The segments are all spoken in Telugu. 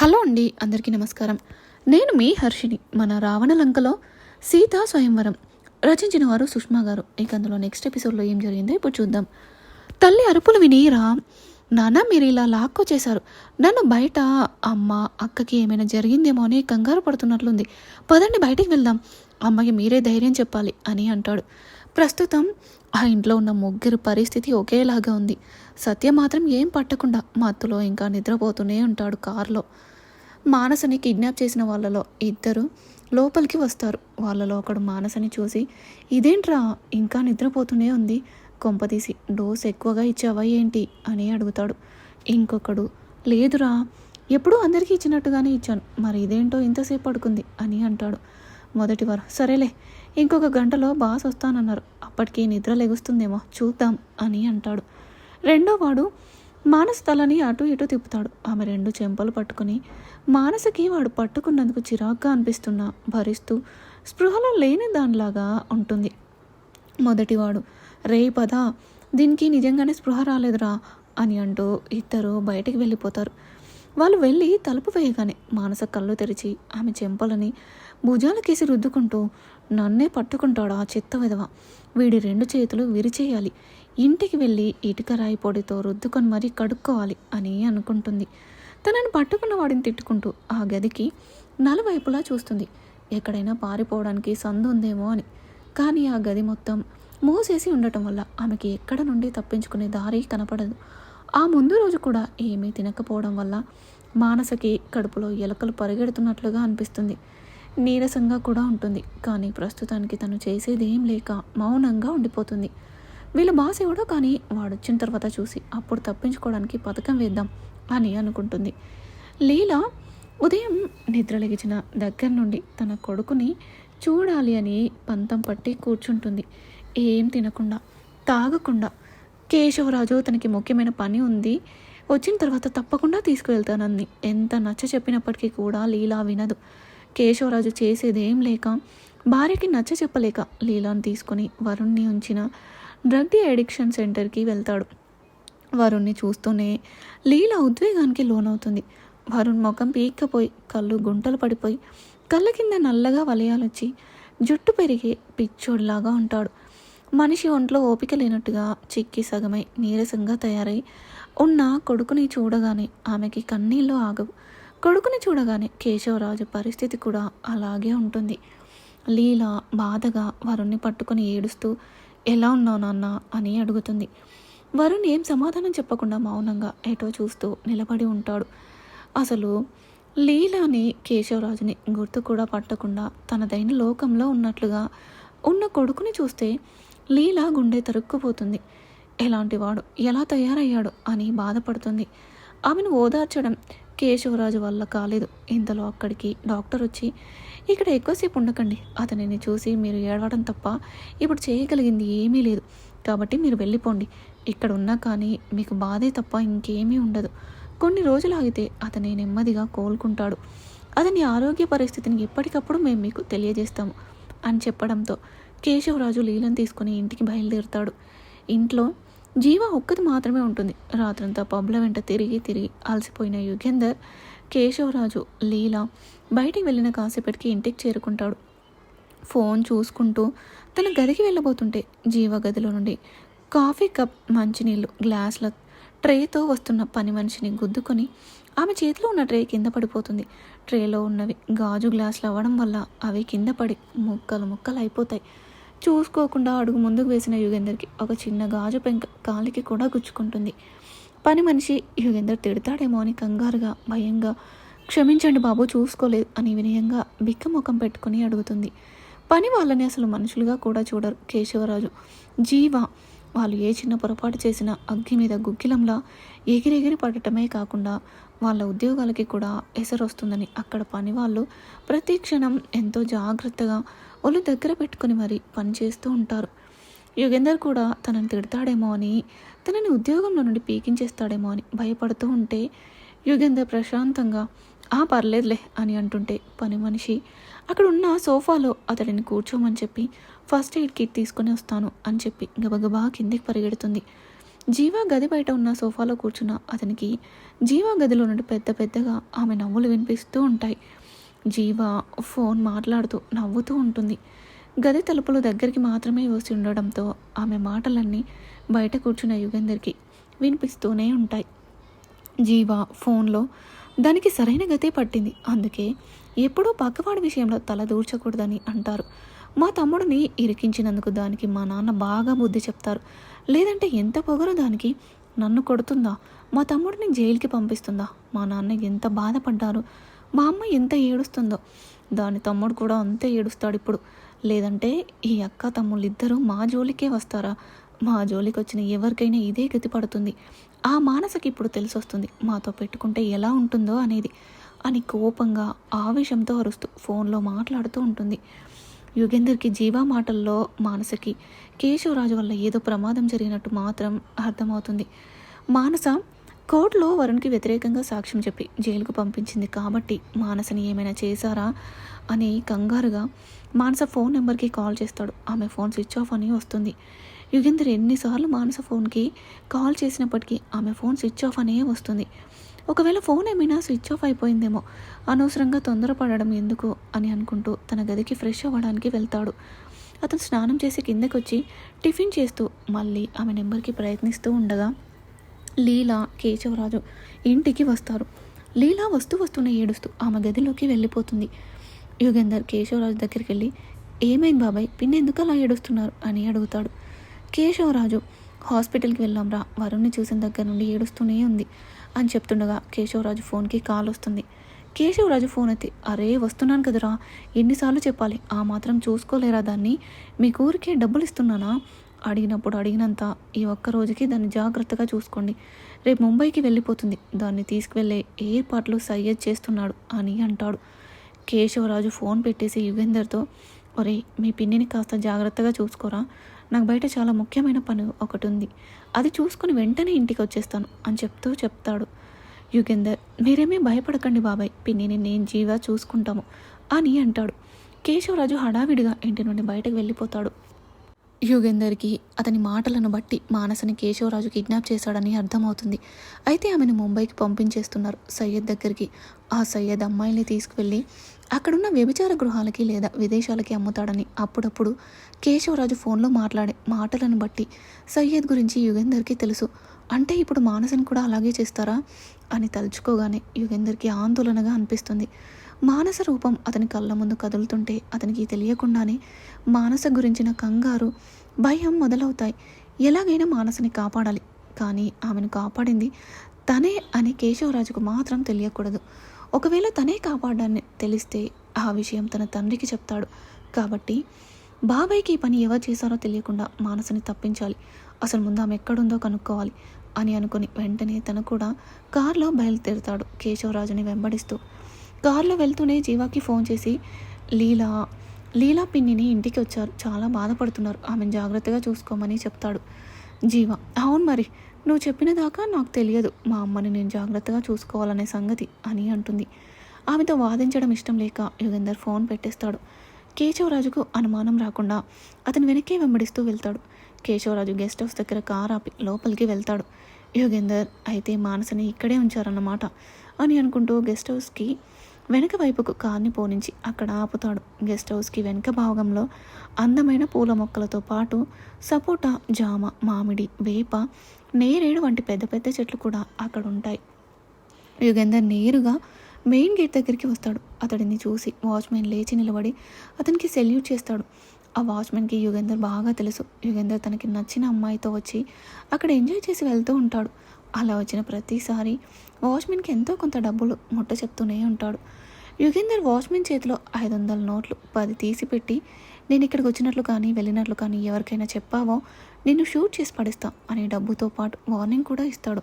హలో అండి అందరికీ నమస్కారం. నేను మీ హర్షిని మన రావణ లంకలో సీతా స్వయంవరం రచించిన వారు సుష్మా గారు. ఇక అందులో నెక్స్ట్ ఎపిసోడ్లో ఏం జరిగిందో ఇప్పుడు చూద్దాం. తల్లి అరుపులు విని రామ్ నాన్న మీరు ఇలా లాక్కొచ్చేశారు నన్ను బయట అమ్మ అక్కకి ఏమైనా జరిగిందేమో అని కంగారు పడుతున్నట్లుంది. పదండి బయటికి వెళ్దాం. అమ్మకి మీరే ధైర్యం చెప్పాలి అని అంటాడు. ప్రస్తుతం ఆ ఇంట్లో ఉన్న ముగ్గురు పరిస్థితి ఒకేలాగా ఉంది. సత్య మాత్రం ఏం పట్టకుండా మత్తులో ఇంకా నిద్రపోతూనే ఉంటాడు కారులో. మానసని కిడ్నాప్ చేసిన వాళ్ళలో ఇద్దరు లోపలికి వస్తారు. వాళ్ళలో ఒకడు మానసని చూసి ఇదేంట్రా? ఇంకా నిద్రపోతూనే ఉంది. కొంపతీసి డోస్ ఎక్కువగా ఇచ్చావా ఏంటి? అని అడుగుతాడు. ఇంకొకడు లేదురా. ఎప్పుడూ అందరికీ ఇచ్చినట్టుగానే ఇచ్చాను. మరి ఇదేంటో ఇంతసేపు పడుకుంది? అని అంటాడు. మొదటివారు సరేలే. ఇంకొక గంటలో బాస్ వస్తానన్నారు. అప్పటికి నిద్ర లెగుస్తుందేమో చూద్దాం అని అంటాడు. రెండో వాడు మానస తలని అటు ఇటు తిప్పుతాడు. ఆమె రెండు చెంపలు పట్టుకుని మానసకి వాడు పట్టుకున్నందుకు చిరాగ్గా అనిపిస్తున్నా భరిస్తూ స్పృహలో లేని దానిలాగా ఉంటుంది. మొదటివాడు రే పద దీనికి నిజంగానే స్పృహ రాలేదురా అని అంటూ ఇద్దరు బయటికి వెళ్ళిపోతారు. వాళ్ళు వెళ్ళి తలుపు వేయగానే మానస కళ్ళు తెరిచి ఆమె చెంపలని భుజాలకేసి రుద్దుకుంటూ నన్నే పట్టుకుంటాడు ఆ చెత్త విధవ. వీడి రెండు చేతులు విరిచేయాలి. ఇంటికి వెళ్ళి ఇటుక రాయి పొడితో రుద్దుకొని మరీ కడుక్కోవాలి అని అనుకుంటుంది. తనని పట్టుకున్న వాడిని తిట్టుకుంటూ ఆ గదికి నలువైపులా చూస్తుంది. ఎక్కడైనా పారిపోవడానికి సందు ఉందేమో అని. కానీ ఆ గది మొత్తం మూసేసి ఉండటం వల్ల ఆమెకి ఎక్కడ నుండి తప్పించుకునే దారి కనపడదు. ఆ ముందు రోజు కూడా ఏమీ తినకపోవడం వల్ల మానసకి కడుపులో ఎలకలు పరిగెడుతున్నట్లుగా అనిపిస్తుంది. నీరసంగా కూడా ఉంటుంది. కానీ ప్రస్తుతానికి తను చేసేది ఏం లేక మౌనంగా ఉండిపోతుంది. వీళ్ళ బాస్ ఎవడో కానీ వాడు వచ్చిన తర్వాత చూసి అప్పుడు తప్పించుకోవడానికి పథకం వేద్దాం అని అనుకుంటుంది. లీల ఉదయం నిద్రలెగిచిన దగ్గర నుండి తన కొడుకుని చూడాలి అని పంతం పట్టి కూర్చుంటుంది. ఏం తినకుండా తాగకుండా. కేశవరాజు తనకి ముఖ్యమైన పని ఉంది. వచ్చిన తర్వాత తప్పకుండా తీసుకువెళ్తానని. ఎంత నచ్చ చెప్పినప్పటికీ కూడా లీలా వినదు. కేశవరాజు చేసేదేం లేక భార్యకి నచ్చ చెప్పలేక లీలాను తీసుకొని వరుణ్ణి ఉంచిన డ్రగ్ అడిక్షన్ సెంటర్కి వెళ్తాడు. వరుణ్ణి చూస్తూనే లీల ఉద్వేగానికి లోనవుతుంది. వరుణ్ ముఖం పీక్కపోయి కళ్ళు గుంటలు పడిపోయి కళ్ళ కింద నల్లగా వలయాలొచ్చి జుట్టు పెరిగే పిచ్చోడిలాగా ఉంటాడు. మనిషి ఒంట్లో ఓపిక లేనట్టుగా చిక్కి సగమై నీరసంగా తయారై ఉన్న కొడుకుని చూడగానే ఆమెకి కన్నీళ్ళు ఆగవు. కొడుకుని చూడగానే కేశవరాజు పరిస్థితి కూడా అలాగే ఉంటుంది. లీల బాధగా వరుణ్ణి పట్టుకొని ఏడుస్తూ ఎలా ఉన్నావు నాన్న? అని అడుగుతుంది. వరుణ్ ఏం సమాధానం చెప్పకుండా మౌనంగా ఏటో చూస్తూ నిలబడి ఉంటాడు. అసలు లీలాని కేశవరాజుని గుర్తు కూడా పట్టకుండా తనదైన లోకంలో ఉన్నట్లుగా ఉన్న కొడుకుని చూస్తే లీల గుండె తరుక్కుపోతుంది. ఎలాంటి వాడు? ఎలా తయారయ్యాడు? అని బాధపడుతుంది. ఆమెను ఓదార్చడం కేశవరాజు వల్ల కాలేదు. ఇంతలో అక్కడికి డాక్టర్ వచ్చి ఇక్కడ ఎక్కువసేపు ఉండకండి. అతనిని చూసి మీరు ఏడవడం తప్ప ఇప్పుడు చేయగలిగింది ఏమీ లేదు. కాబట్టి మీరు వెళ్ళిపోండి. ఇక్కడ ఉన్నా కానీ మీకు బాధే తప్ప ఇంకేమీ ఉండదు. కొన్ని రోజులు ఆగితే అతని నెమ్మదిగా కోలుకుంటాడు. అతని ఆరోగ్య పరిస్థితిని ఎప్పటికప్పుడు మేము మీకు తెలియజేస్తాము అని చెప్పడంతో కేశవరాజు లీలను తీసుకుని ఇంటికి బయలుదేరుతాడు. ఇంట్లో జీవ ఒక్కది మాత్రమే ఉంటుంది. రాత్రంతా పబ్ల వెంట తిరిగి తిరిగి అలసిపోయిన యుగేందర్ కేశవరాజు లీల బయటికి వెళ్ళిన కాసేపటికి ఇంటికి చేరుకుంటాడు. ఫోన్ చూసుకుంటూ తన గదికి వెళ్ళబోతుంటే జీవ గదిలో నుండి కాఫీ కప్ మంచినీళ్ళు గ్లాసుల ట్రేతో వస్తున్న పని మనిషిని గుద్దుకొని ఆమె చేతిలో ఉన్న ట్రే కింద పడిపోతుంది. ట్రేలో ఉన్నవి గాజు గ్లాసులు అవ్వడం వల్ల అవి కింద పడి ముక్కలు ముక్కలు అయిపోతాయి. చూసుకోకుండా అడుగు ముందుకు వేసిన యుగేందర్కి ఒక చిన్న గాజు పెంక కాలికి కూడా గుచ్చుకుంటుంది. పని మనిషి యుగేందర్ తిడతాడేమో అని కంగారుగా భయంగా క్షమించండి బాబు చూసుకోలేదు అని వినయంగా బిక్క ముఖం పెట్టుకుని అడుగుతుంది. పని వాళ్ళని అసలు మనుషులుగా కూడా చూడరు కేశవరాజు. జీవ వాళ్ళు ఏ చిన్న పొరపాటు చేసినా అగ్గి మీద గుగ్గిలంలా ఎగిరెగిరి పడటమే కాకుండా వాళ్ళ ఉద్యోగాలకి కూడా ఎసరు వస్తుందని అక్కడ పని వాళ్ళు ప్రతి క్షణం ఎంతో జాగ్రత్తగా ఒళ్ళు దగ్గర పెట్టుకుని మరి పని చేస్తూ ఉంటారు. యుగేందర్ కూడా తనని తిడతాడేమో అని తనని ఉద్యోగంలో నుండి పీకించేస్తాడేమో అని భయపడుతూ ఉంటే యుగేందర్ ప్రశాంతంగా ఆ పర్లేదులే అని అంటుంటే పని మనిషి అక్కడ ఉన్న సోఫాలో అతడిని కూర్చోమని చెప్పి ఫస్ట్ ఎయిడ్ కిట్ తీసుకుని వస్తాను అని చెప్పి గబగబా కిందికి పరిగెడుతుంది. జీవా గది బయట ఉన్న సోఫాలో కూర్చున్న అతనికి జీవా గదిలో నుండి పెద్ద పెద్దగా ఆమె నవ్వులు వినిపిస్తూ ఉంటాయి. జీవా ఫోన్ మాట్లాడుతూ నవ్వుతూ ఉంటుంది. గది తలుపులు దగ్గరికి మాత్రమే వచ్చి ఉండడంతో ఆమె మాటలన్నీ బయట కూర్చున్న యుగేందర్కి వినిపిస్తూనే ఉంటాయి. జీవా ఫోన్లో దానికి సరైన గతే పట్టింది. అందుకే ఎప్పుడూ పక్కవాడి విషయంలో తల దూర్చకూడదని అంటారు. మా తమ్ముడిని ఇరికించినందుకు దానికి మా నాన్న బాగా బుద్ధి చెప్తారు. లేదంటే ఎంత పొగరు దానికి? నన్ను కొడుతుందా? మా తమ్ముడిని జైలుకి పంపిస్తుందా? మా నాన్న ఎంత బాధపడ్డారు? మా అమ్మ ఎంత ఏడుస్తుందో? దాని తమ్ముడు కూడా అంతే ఏడుస్తాడు ఇప్పుడు. లేదంటే ఈ అక్క తమ్ముళ్ళిద్దరూ మా జోలికే వస్తారా? మా జోలికి వచ్చిన ఎవరికైనా ఇదే గతి పడుతుంది. ఆ మానసకి ఇప్పుడు తెలిసొస్తుంది మాతో పెట్టుకుంటే ఎలా ఉంటుందో అనేది. అని కోపంగా ఆవేశంతో అరుస్తూ ఫోన్లో మాట్లాడుతూ ఉంటుంది. యుగేందర్కి జీవా మాటల్లో మానసకి. కేశవరాజు వల్ల ఏదో ప్రమాదం జరిగినట్టు మాత్రం అర్థమవుతుంది. మానస కోర్టులో వరుణ్కి వ్యతిరేకంగా సాక్ష్యం చెప్పి జైలుకు పంపించింది కాబట్టి మానసని ఏమైనా చేశారా అని కంగారుగా మానస ఫోన్ నెంబర్కి కాల్ చేస్తాడు. ఆమె ఫోన్ స్విచ్ ఆఫ్ అని వస్తుంది. యుగేందర్ ఎన్నిసార్లు మానస ఫోన్కి కాల్ చేసినప్పటికీ ఆమె ఫోన్ స్విచ్ ఆఫ్ అనే వస్తుంది. ఒకవేళ ఫోన్ ఏమైనా స్విచ్ ఆఫ్ అయిపోయిందేమో అనవసరంగా తొందరపడడం ఎందుకు అని అనుకుంటూ తన గదికి ఫ్రెష్ అవ్వడానికి వెళ్తాడు. అతను స్నానం చేసి కిందకి వచ్చి టిఫిన్ చేస్తూ మళ్ళీ ఆమె నెంబర్కి ప్రయత్నిస్తూ ఉండగా లీలా కేశవరాజు ఇంటికి వస్తారు. లీలా వస్తూ వస్తూనే ఏడుస్తూ ఆమె గదిలోకి వెళ్ళిపోతుంది. యుగేందర్ కేశవరాజు దగ్గరికి వెళ్ళి ఏమైంది బాబాయ్ పిన్ ఎందుకు అలా ఏడుస్తున్నారు? అని అడుగుతాడు. కేశవరాజు హాస్పిటల్కి వెళ్ళాంరా వరుణ్ణి చూసిన దగ్గర నుండి ఏడుస్తూనే ఉంది. అని చెప్తుండగా కేశవరాజు ఫోన్కి కాల్ వస్తుంది. కేశవరాజు ఫోన్ ఎత్తి అరే వస్తున్నాను కదరా. ఎన్నిసార్లు చెప్పాలి? ఆ మాత్రం చూసుకోలేరా దాన్ని? మీ ఊరికే డబ్బులు ఇస్తున్నానా? అడిగినప్పుడు అడిగినంత ఈ ఒక్క రోజుకి దాన్ని జాగ్రత్తగా చూసుకోండి. రేపు ముంబైకి వెళ్ళిపోతుంది. దాన్ని తీసుకువెళ్ళే ఏర్పాట్లు సయ్యద్ చేస్తున్నాడు అని అంటాడు. కేశవరాజు ఫోన్ పెట్టేసి యుగేందర్తో ఒరే మీ పిన్నిని కాస్త జాగ్రత్తగా చూసుకోరా. నాకు బయట చాలా ముఖ్యమైన పని ఒకటి ఉంది. అది చూసుకుని వెంటనే ఇంటికి వచ్చేస్తాను అని చెప్తూ చెప్తాడు. యుగేందర్ మీరేమీ భయపడకండి బాబాయ్ పిన్నిని నేను జీవా చూసుకుంటాము అని అంటాడు. కేశవరాజు హడావిడిగా ఇంటి నుండి బయటకు వెళ్ళిపోతాడు. యుగేందర్కి అతని మాటలను బట్టి మానసని కేశవరాజు కిడ్నాప్ చేశాడని అర్థమవుతుంది. అయితే ఆమెను ముంబైకి పంపించేస్తున్నారు సయ్యద్ దగ్గరికి. ఆ సయ్యద్ అమ్మాయిని తీసుకువెళ్ళి అక్కడున్న వ్యభిచార గృహాలకి లేదా విదేశాలకి అమ్ముతాడని అప్పుడప్పుడు కేశవరాజు ఫోన్లో మాట్లాడే మాటలను బట్టి సయ్యద్ గురించి యుగేందర్కి తెలుసు. అంటే ఇప్పుడు మానసని కూడా అలాగే చేస్తారా? అని తలుచుకోగానే యుగేందర్కి ఆందోళనగా అనిపిస్తుంది. మానస రూపం అతని కళ్ళ ముందు కదులుతుంటే అతనికి తెలియకుండానే మానస గురించిన కంగారు భయం మొదలవుతాయి. ఎలాగైనా మానసని కాపాడాలి. కానీ ఆమెను కాపాడింది తనే అని కేశవరాజుకు మాత్రం తెలియకూడదు. ఒకవేళ తనే కాపాడాన్ని తెలిస్తే ఆ విషయం తన తండ్రికి చెప్తాడు. కాబట్టి బాబాయ్కి ఈ పని ఎవరు చేశారో తెలియకుండా మానసని తప్పించాలి. అసలు ముందు ఆమె ఎక్కడుందో కనుక్కోవాలి అని అనుకుని వెంటనే తను కూడా కారులో బయలుదేరుతాడు కేశవరాజుని వెంబడిస్తూ. కారులో వెళ్తూనే జీవాకి ఫోన్ చేసి లీలా లీలా పిన్నిని ఇంటికి వచ్చారు. చాలా బాధపడుతున్నారు. ఆమెను జాగ్రత్తగా చూసుకోమని చెప్తాడు జీవ. అవును మరి. నువ్వు చెప్పిన దాకా నాకు తెలియదు. మా అమ్మని నేను జాగ్రత్తగా చూసుకోవాలనే సంగతి అని అంటుంది. ఆమెతో వాదించడం ఇష్టం లేక యుగేందర్ ఫోన్ పెట్టేస్తాడు. కేశవరాజుకు అనుమానం రాకుండా అతను వెనక్కే వెంబడిస్తూ వెళ్తాడు. కేశవరాజు గెస్ట్ హౌస్ దగ్గర కార్ ఆపి లోపలికి వెళ్తాడు. యుగేందర్ అయితే మానసని ఇక్కడే ఉంచారన్నమాట అని అనుకుంటూ గెస్ట్ హౌస్కి వెనక వైపుకు కార్ని పోనించి అక్కడ ఆపుతాడు. గెస్ట్ హౌస్కి వెనక భాగంలో అందమైన పూల మొక్కలతో పాటు సపోటా జామ మామిడి వేప నేరేడు వంటి పెద్ద పెద్ద చెట్లు కూడా అక్కడ ఉంటాయి యుగేందర్ నేరుగా మెయిన్ గేట్ దగ్గరికి వస్తాడు. అతడిని చూసి వాచ్మెన్ లేచి నిలబడి అతనికి సెల్యూట్ చేస్తాడు. ఆ వాచ్మెన్కి యుగేందర్ బాగా తెలుసు. యుగేందర్ తనకి నచ్చిన అమ్మాయితో వచ్చి అక్కడ ఎంజాయ్ చేసి వెళ్తూ ఉంటాడు. అలా వచ్చిన ప్రతిసారి వాచ్మెన్కి ఎంతో కొంత డబ్బులు ముట్ట చెప్తూనే ఉంటాడు. యుగేందర్ వాచ్మెన్ చేతిలో ఐదు వందల నోట్లు. పది తీసి పెట్టి నేను ఇక్కడికి వచ్చినట్లు కానీ వెళ్ళినట్లు కానీ ఎవరికైనా చెప్పావో? నిన్ను షూట్ చేసి పడిస్తా అనే డబ్బుతో పాటు వార్నింగ్ కూడా ఇస్తాడు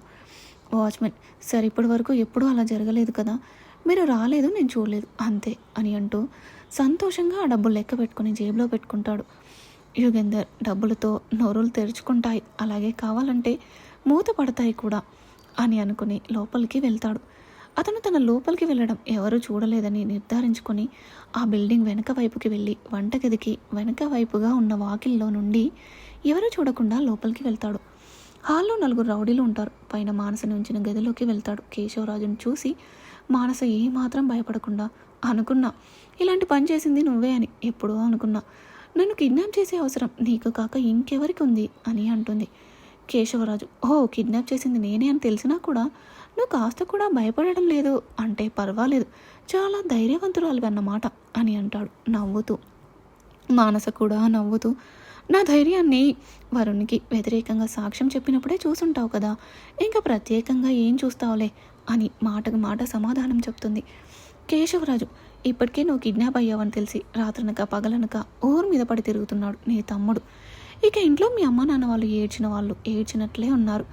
వాచ్మెన్ సరే ఇప్పటి వరకు ఎప్పుడూ అలా జరగలేదు కదా. మీరు రాలేదు నేను చూడలేదు. అంతే అని అంటూ సంతోషంగా ఆ డబ్బులు లెక్క పెట్టుకుని జేబులో పెట్టుకుంటాడు యుగేందర్. డబ్బులతో నోరులు తెరుచుకుంటాయి. అలాగే కావాలంటే మూత పడతాయి కూడా అని అనుకుని లోపలికి వెళ్తాడు. అతను తన లోపలికి వెళ్ళడం ఎవరూ చూడలేదని నిర్ధారించుకొని ఆ బిల్డింగ్ వెనక వైపుకి వెళ్ళి వంటగదికి వెనక వైపుగా ఉన్న వాకిల్లో నుండి ఎవరూ చూడకుండా లోపలికి వెళ్తాడు. హాల్లో నలుగురు రౌడీలు ఉంటారు. పైన మానసని ఉంచిన గదిలోకి వెళ్తాడు. కేశవరాజును చూసి మానస ఏమాత్రం భయపడకుండా అనుకున్నా. ఇలాంటి పని చేసింది నువ్వే అని ఎప్పుడో అనుకున్నా. నన్ను కిడ్నాప్ చేసే అవసరం నీకు కాక ఇంకెవరికి ఉంది? అని అంటుంది. కేశవరాజు ఓ కిడ్నాప్ చేసింది నేనే అని తెలిసినా కూడా నువ్వు కాస్త కూడా భయపడడం లేదు. అంటే పర్వాలేదు. చాలా ధైర్యవంతురాలు అన్నమాట అని అంటాడు నవ్వుతూ. మానస కూడా నవ్వుతూ నా ధైర్యాన్ని వరుణ్కి వ్యతిరేకంగా సాక్ష్యం చెప్పినప్పుడే చూసుంటావు కదా. ఇంకా ప్రత్యేకంగా ఏం చూస్తావులే అని మాటకు మాట సమాధానం చెప్తుంది. కేశవరాజు ఇప్పటికే నువ్వు కిడ్నాప్ అయ్యావని తెలిసి రాత్రనక పగలనక ఊరు మీద పడి తిరుగుతున్నాడు నీ తమ్ముడు. ఇక ఇంట్లో మీ అమ్మ నాన్న వాళ్ళు ఏడ్చిన వాళ్ళు ఏడ్చినట్లే ఉన్నారు.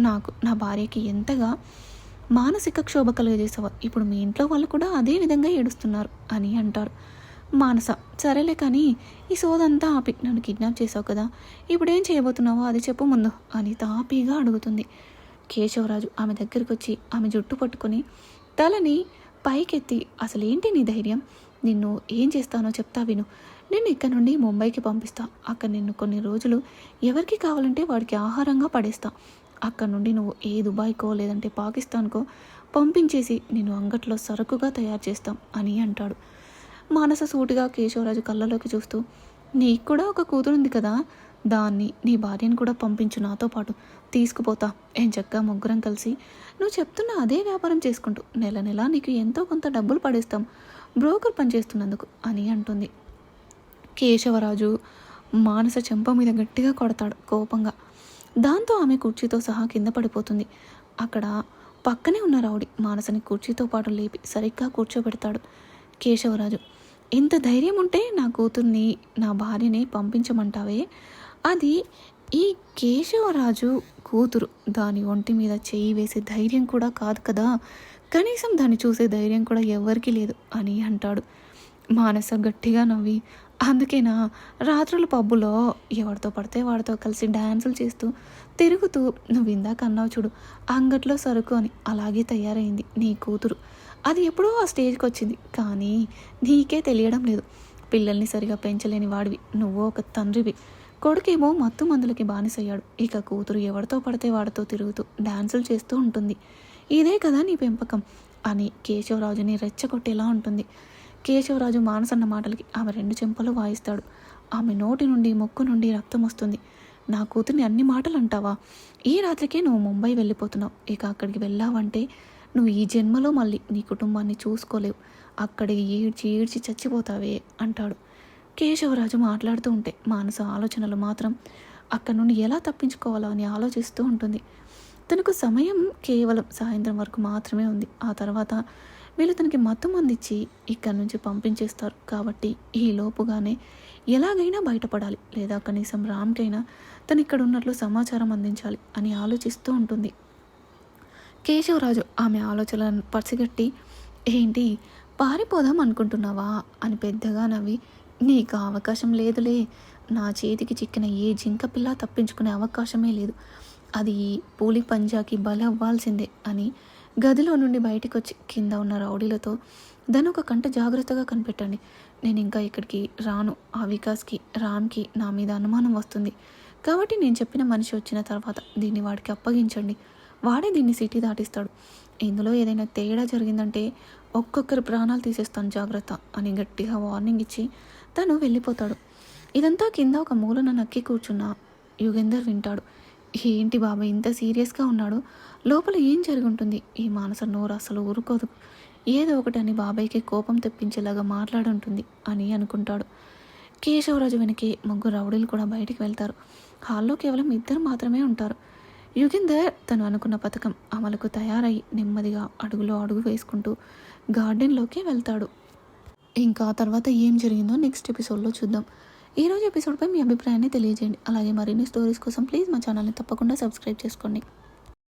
నాకు నా భార్యకి ఎంతగా మానసిక క్షోభ కలుగజేసావా ఇప్పుడు మీ ఇంట్లో వాళ్ళు కూడా అదే విధంగా ఏడుస్తున్నారు అని అంటారు. మానస సరేలే కానీ ఈ సోదంతా ఆపి నన్ను కిడ్నాప్ చేసావు కదా ఇప్పుడేం చేయబోతున్నావో అది చెప్పు ముందు అని తాపీగా అడుగుతుంది. కేశవరాజు ఆమె దగ్గరికి వచ్చి ఆమె జుట్టు పట్టుకొని తలని పైకెత్తి అసలేంటి నీ ధైర్యం? నిన్ను ఏం చేస్తానో చెప్తా విను. నేను ఇక్కడ నుండి ముంబైకి పంపిస్తా. అక్కడ నిన్ను కొన్ని రోజులు ఎవరికి కావాలంటే వాడికి ఆహారంగా పడేస్తా. అక్కడ నుండి నువ్వు ఏ దుబాయ్కో లేదంటే పాకిస్తాన్కో పంపించేసి నేను అంగట్లో సరుకుగా తయారు చేస్తాం అని అంటాడు. మానస సూటిగా కేశవరాజు కళ్ళలోకి చూస్తూ నీకు కూడా ఒక కూతురుంది కదా? దాన్ని నీ భార్యను కూడా పంపించు నాతో పాటు తీసుకుపోతా ఏం చక్కగా ముగ్గురం కలిసి. నువ్వు చెప్తున్న అదే వ్యాపారం చేసుకుంటూ నెల నెల నీకు ఎంతో కొంత డబ్బులు పడేస్తాం బ్రోకర్ పనిచేస్తున్నందుకు అని అంటుంది. కేశవరాజు మానస చెంప మీద గట్టిగా కొడతాడు కోపంగా. దాంతో ఆమె కుర్చీతో సహా కింద పడిపోతుంది. అక్కడ పక్కనే ఉన్న రౌడి మానసని కుర్చీతో పాటు లేపి సరిగ్గా కూర్చోబెడతాడు. కేశవరాజు ఇంత ధైర్యం ఉంటే నా కూతుర్ని నా భార్యని పంపించమంటావే? అది ఈ కేశవరాజు కూతురు. దాని ఒంటి మీద చేయి వేసే ధైర్యం కూడా కాదు కదా? కనీసం దాన్ని చూసే ధైర్యం కూడా ఎవరికీ లేదు అని అంటాడు. మానస గట్టిగా నవ్వి అందుకేనా? రాత్రుల పబ్బులో ఎవరితో పడితే వాడితో కలిసి డ్యాన్సులు చేస్తూ తిరుగుతూ నువ్వు ఇందాక అన్నావు చూడు అంగట్లో సరుకు అని అలాగే తయారైంది నీ కూతురు. అది ఎప్పుడో ఆ స్టేజ్కి వచ్చింది కానీ నీకే తెలియడం లేదు. పిల్లల్ని సరిగా పెంచలేని వాడివి. నువ్వు ఒక తండ్రివి. కొడుకేమో మత్తు మందులకి బానిసయ్యాడు. ఇక కూతురు ఎవరితో పడితే వాడితో తిరుగుతూ డాన్సులు చేస్తూ ఉంటుంది. ఇదే కదా నీ పెంపకం అని కేశవరాజుని రెచ్చగొట్టేలా ఉంటుంది. కేశవరాజు మానసన్న మాటలకి ఆమె రెండు చెంపలు వాయిస్తాడు. ఆమె నోటి నుండి మొక్కు నుండి రక్తం వస్తుంది. నా కూతుర్ని అన్ని మాటలు అంటావా ఈ రాత్రికే నువ్వు ముంబై వెళ్ళిపోతున్నావు? ఇక అక్కడికి వెళ్ళావంటే నువ్వు ఈ జన్మలో మళ్ళీ నీ కుటుంబాన్ని చూసుకోలేవు. అక్కడికి ఏడ్చి ఏడ్చి చచ్చిపోతావే అంటాడు. కేశవరాజు మాట్లాడుతూ ఉంటే మానస ఆలోచనలు మాత్రం అక్కడ నుండి ఎలా తప్పించుకోవాలో అని ఆలోచిస్తూ ఉంటుంది. తనకు సమయం కేవలం సాయంత్రం వరకు మాత్రమే ఉంది. ఆ తర్వాత వీళ్ళు తనకి మతం అందించి ఇక్కడి నుంచి పంపించేస్తారు. కాబట్టి ఈ లోపుగానే ఎలాగైనా బయటపడాలి. లేదా కనీసం రామ్కైనా తను ఇక్కడ ఉన్నట్లు సమాచారం అందించాలి అని ఆలోచిస్తూ ఉంటుంది. కేశవరాజు ఆమె ఆలోచనలను పసిగట్టి ఏంటి పారిపోదాం అనుకుంటున్నావా? అని పెద్దగా నవ్వి నీకు అవకాశం లేదులే. నా చేతికి చిక్కిన ఏ జింక పిల్ల తప్పించుకునే అవకాశమే లేదు. అది పూలి పంజాకి బలవ్వాల్సిందే అని గదిలో నుండి బయటికి వచ్చి కింద ఉన్న రౌడీలతో దాని ఒక కంట జాగ్రత్తగా కనిపెట్టండి. నేను ఇంకా ఇక్కడికి రాను. ఆ వికాస్కి రామ్కి నా మీద అనుమానం వస్తుంది. కాబట్టి నేను చెప్పిన మనిషి వచ్చిన తర్వాత దీన్ని వాడికి అప్పగించండి. వాడే దీన్ని సిటీ దాటిస్తాడు. ఇందులో ఏదైనా తేడా జరిగిందంటే ఒక్కొక్కరి ప్రాణాలు తీసేస్తాను జాగ్రత్త అని గట్టిగా వార్నింగ్ ఇచ్చి తను వెళ్ళిపోతాడు. ఇదంతా కింద ఒక మూలన నక్కి కూర్చున్న యుగేందర్ వింటాడు. ఏంటి బాబాయ్ ఇంత సీరియస్గా ఉన్నాడు? లోపల ఏం జరుగుంటుంది? ఉంటుంది ఈ మానస నోరు అసలు ఊరుకోదు. ఏదో ఒకటి అని బాబాయ్కి కోపం తెప్పించేలాగా మాట్లాడుంటుంది అని అనుకుంటాడు. కేశవరాజు వెనకే ముగ్గురు రౌడీలు కూడా బయటికి వెళ్తారు. హాల్లో కేవలం ఇద్దరు మాత్రమే ఉంటారు. యుగిందర్ తను అనుకున్న పథకం అమలుకు తయారై నెమ్మదిగా అడుగులో అడుగు వేసుకుంటూ గార్డెన్లోకి వెళ్తాడు. ఇంకా తర్వాత ఏం జరిగిందో నెక్స్ట్ ఎపిసోడ్లో చూద్దాం. ఈరోజు ఎపిసోడ్పై మీ అభిప్రాయాన్ని తెలియజేయండి. అలాగే మరిన్ని స్టోరీస్ కోసం ప్లీజ్ మా ఛానల్ని తప్పకుండా సబ్స్క్రైబ్ చేసుకోండి.